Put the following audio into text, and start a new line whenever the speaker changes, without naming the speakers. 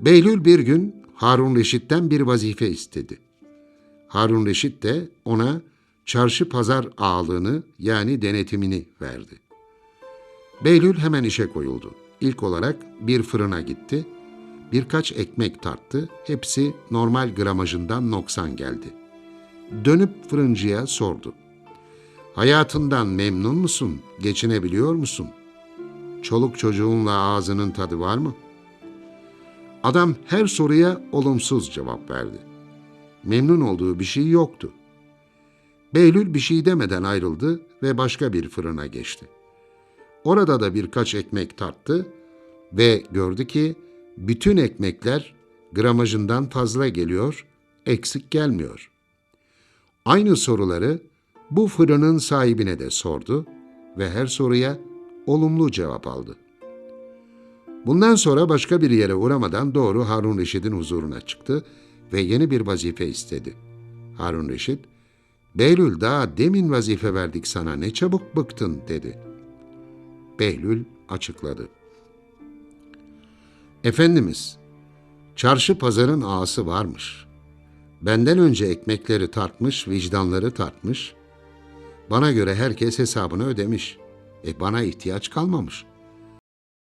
Behlül bir gün Harun Reşit'ten bir vazife istedi. Harun Reşit de ona çarşı pazar ağalığını yani denetimini verdi. Behlül hemen işe koyuldu. İlk olarak bir fırına gitti. Birkaç ekmek tarttı. Hepsi normal gramajından noksan geldi. Dönüp fırıncıya sordu. Hayatından memnun musun? Geçinebiliyor musun? Çoluk çocuğunla ağzının tadı var mı? Adam her soruya olumsuz cevap verdi. Memnun olduğu bir şey yoktu. Behlül bir şey demeden ayrıldı ve başka bir fırına geçti. Orada da birkaç ekmek tarttı ve gördü ki bütün ekmekler gramajından fazla geliyor, eksik gelmiyor. Aynı soruları bu fırının sahibine de sordu ve her soruya olumlu cevap aldı. Bundan sonra başka bir yere uğramadan doğru Harun Reşit'in huzuruna çıktı ve yeni bir vazife istedi. Harun Reşit, Behlül daha demin vazife verdik sana ne çabuk bıktın dedi. Behlül açıkladı. Efendimiz, çarşı pazarın ağası varmış. Benden önce ekmekleri tartmış, vicdanları tartmış. Bana göre herkes hesabını ödemiş. E bana ihtiyaç kalmamış.